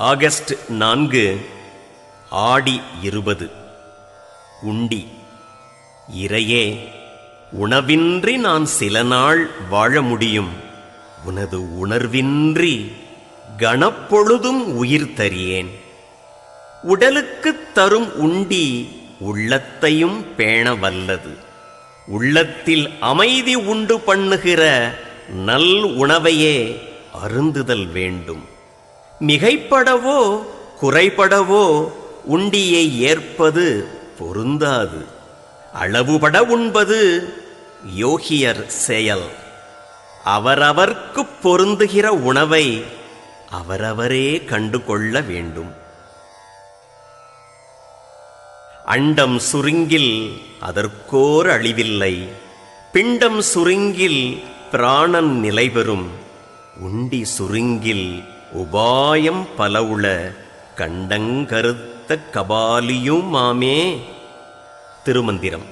August நான்கு ஆடி இருபது. உண்டி இறையே உணவின்றி நான் சில நாள் வாழ முடியும். உனது உணர்வின்றி கணப்பொழுதும் உயிர் தரியேன். உடலுக்குத் தரும் உண்டி உள்ளத்தையும் பேண வல்லது உள்ளத்தில் அமைதி உண்டு பண்ணுகிற நல் உணவையே அருந்துதல் வேண்டும். மிகைப்படவோ குறைபடவோ உண்டியை ஏற்பது பொருந்தாது. அளவுபட உண்பது யோகியர் செயல். அவரவர்க்குப் பொருந்துகிற உணவை அவரவரே கண்டு கொள்ள வேண்டும். அண்டம் சுருங்கில் அதற்கோர் அழிவில்லை. பிண்டம் சுருங்கில் பிராணன் நிலைபெறும். உண்டி சுருங்கில் உபாயம் பலவுள கண்டங்கருத்த கபாலியும் மாமே திருமந்திரம்.